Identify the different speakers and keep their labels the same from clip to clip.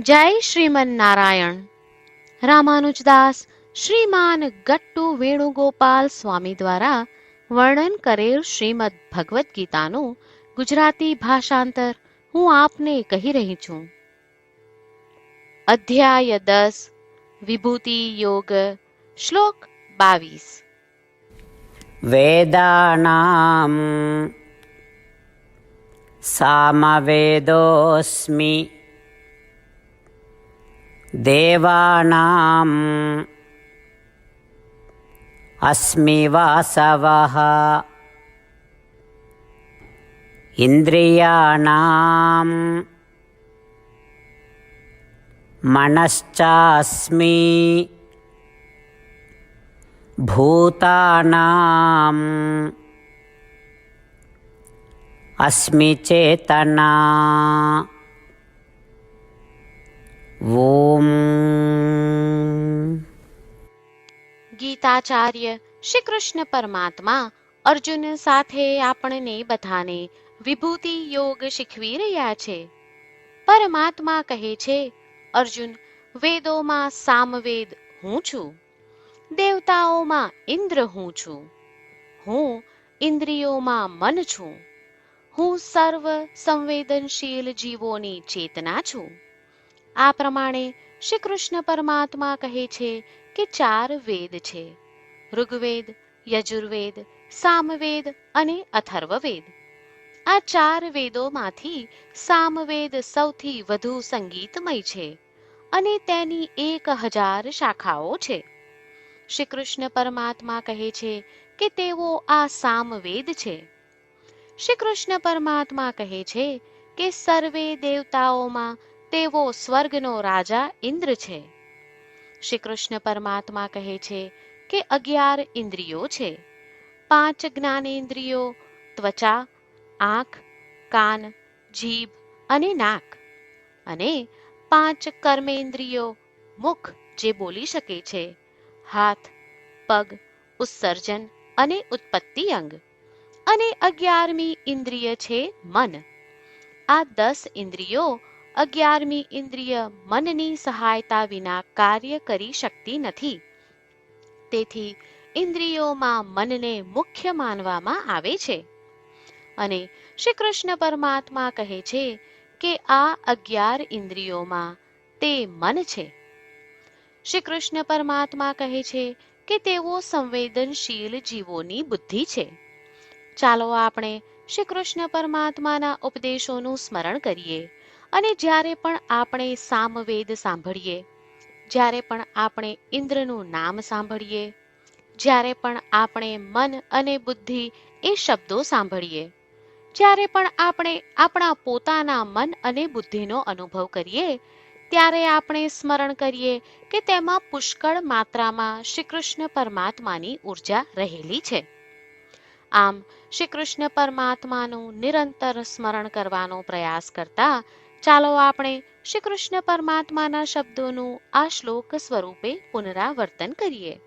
Speaker 1: જય શ્રીમન્નારાયણ. રામાનુજદાસ શ્રીમાન ગટ્ટુ વેણુગોપાલ સ્વામી દ્વારા વર્ણન કરેલ શ્રીમદ ભગવદ્ ગીતાનું ગુજરાતી ભાષાંતર હું આપને કહી રહી છું. અધ્યાય દસ, વિભૂતિ યોગ, શ્લોક બાવીસ.
Speaker 2: વેદાનામ સામવેદોસ્મી देवानाम्। अस्मि वासवः। इन्द्रियाणां मनश्चास्मि। भूतानाम्। अस्मि चेतना ॐ
Speaker 1: ગીતાચાર્ય શ્રી કૃષ્ણ પરમાત્મા અર્જુન સાથે આપણને બધાને વિભૂતિ યોગ શીખવી રહ્યા છે. પરમાત્મા કહે છે, અર્જુન, વેદોમાં સામવેદ હું છું. દેવતાઓમાં ઇન્દ્ર હું છું. હું ઇન્દ્રિયોમાં મન છું. હું સર્વ સંવેદનશીલ જીવોની ચેતના છું. આ પ્રમાણે શ્રી કૃષ્ણ પરમાત્મા કહે છે કે ચાર વેદ છે. ઋગ્વેદ, યજુર્વેદ, સામવેદ અને અથર્વવેદ. આ ચાર વેદોમાંથી સામવેદ સૌથી વધુ સંગીતમય છે અને તેની એક હજાર શાખાઓ છે. શ્રી કૃષ્ણ પરમાત્મા કહે છે કે તેઓ આ સામવેદ છે. શ્રી કૃષ્ણ પરમાત્મા કહે છે કે સર્વે દેવતાઓમાં તેઓ સ્વર્ગનો રાજા ઇન્દ્ર છે. શ્રી કૃષ્ણ પરમાત્મા કહે છે કે અગિયાર ઇન્દ્રિયો છે. પાંચ જ્ઞાનેન્દ્રિયો, ત્વચા, આંખ, કાન, જીભ અને નાક. અને પાંચ કર્મેન્દ્રિયો, મુખ જે બોલી શકે છે. હાથ, પગ, ઉત્સર્જન અને ઉત્પત્તિ અંગ. અને અગિયારમી ઇન્દ્રિય છે મન. આ દસ ઇન્દ્રિયો અગિયારમી ઇન્દ્રિય મનની સહાયતા વિના કાર્ય કરી શકતી નથી. તેથી ઇન્દ્રિયોમાં મનને મુખ્ય માનવામાં આવે છે. અને શ્રી કૃષ્ણ પરમાત્મા કહે છે કે આ અગિયાર ઇન્દ્રિયોમાં તે મન છે. શ્રી કૃષ્ણ પરમાત્મા કહે છે કે તેઓ સંવેદનશીલ જીવોની બુદ્ધિ છે. ચાલો આપણે શ્રી કૃષ્ણ પરમાત્માના ઉપદેશોનું સ્મરણ કરીએ. અને જ્યારે પણ આપણે સામવેદ સાંભળીએ, જ્યારે પણ આપણે ઇન્દ્રનું નામ સાંભળીએ, જ્યારે પણ આપણે મન અને બુદ્ધિ એ શબ્દો સાંભળીએ, જ્યારે પણ આપણે આપણા પોતાના મન અને બુદ્ધિનો અનુભવ કરીએ, ત્યારે આપણે સ્મરણ કરીએ કે તેમાં પુષ્કળ માત્રામાં શ્રી કૃષ્ણ પરમાત્માની ઊર્જા રહેલી છે. આમ શ્રી કૃષ્ણ પરમાત્માનું નિરંતર સ્મરણ કરવાનો પ્રયાસ કરતા ચાલો આપણે શ્રી કૃષ્ણ પરમાત્માના શબ્દોનું આ શ્લોક સ્વરૂપે પુનરાવર્તન કરીએ.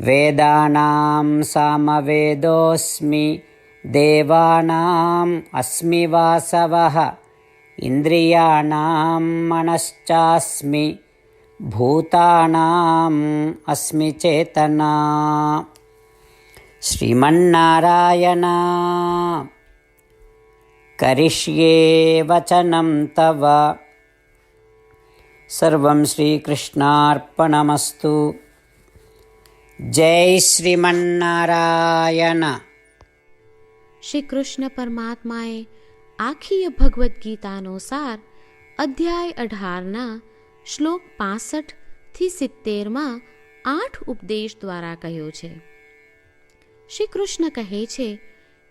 Speaker 2: વેદાનામ સામવેદોસ્મિ, દેવાનામ અસ્મિ વાસવઃ ઇન્દ્રિયાણામ મનશ્ચાસ્મિ, ભૂતાનામ અસ્મિ ચેતના શ્રીમન્નારાયણા करिष्ये वचनं तव सर्वं श्रीकृष्णार्पणमस्तु જય શ્રીમન્નારાયણ
Speaker 1: શ્રી કૃષ્ણ પરમાત્માએ આખી ભગવદ્ ગીતાનો સાર અધ્યાય અઢારના શ્લોક પાસઠ થી સિત્તેરમાં આઠ ઉપદેશ દ્વારા કહ્યો છે શ્રી કૃષ્ણ કહે છે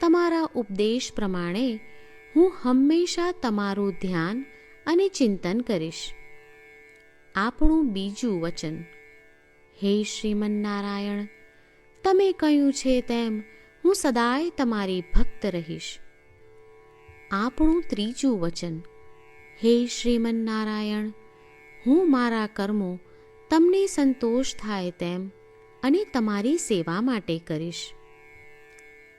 Speaker 1: તમારા ઉપદેશ પ્રમાણે હું હંમેશા તમારું ધ્યાન અને ચિંતન કરીશ. આપણું બીજું વચન, હે શ્રીમન્નારાયણ, તમે કહ્યું છે તેમ હું સદાય તમારી ભક્ત રહીશ. આપણું ત્રીજું વચન, હે શ્રીમન્નારાયણ, હું મારા કર્મો તમને સંતોષ થાય તેમ અને તમારી સેવા માટે કરીશ.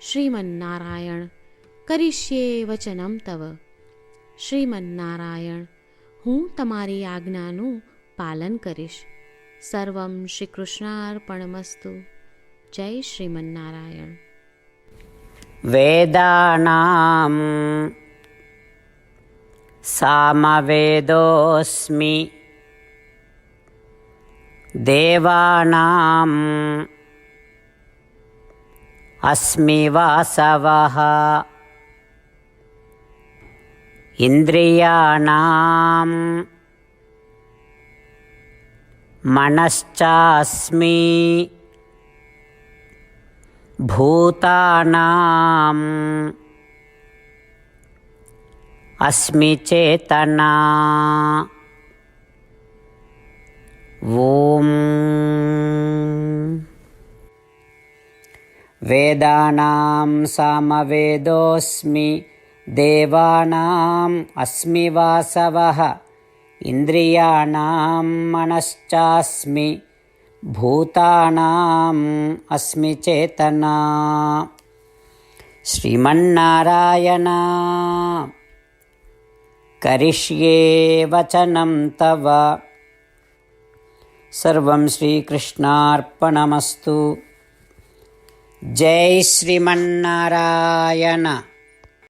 Speaker 1: શ્રીમન્નારાયણ કરીશ્યે વચનમ તવ શ્રીમન્નારાયણ હું તમારી આજ્ઞાનું પાલન કરીશ સર્વમ શ્રી કૃષ્ણાર્પણમસ્તુ જય શ્રીમન્નારાયણ
Speaker 2: वेदानां सामवेदोऽस्मि देवानाम् अस्मि वासवः। इन्द्रियाणां मनश्चास्मि। भूतानाम् अस्मि चेतना। ॐ వేదానాం సామవేదోస్మి దేవానాం అస్మి వాసవ ఇంద్రియాణం మనశ్చాస్మి భూతానాం అస్మి చేతనా శ్రీమన్నారాయణ కరిష్యే వచనం తవ సర్వం శ్రీకృష్ణార్పణమస్తు జై శ్రీమన్నారాయణ.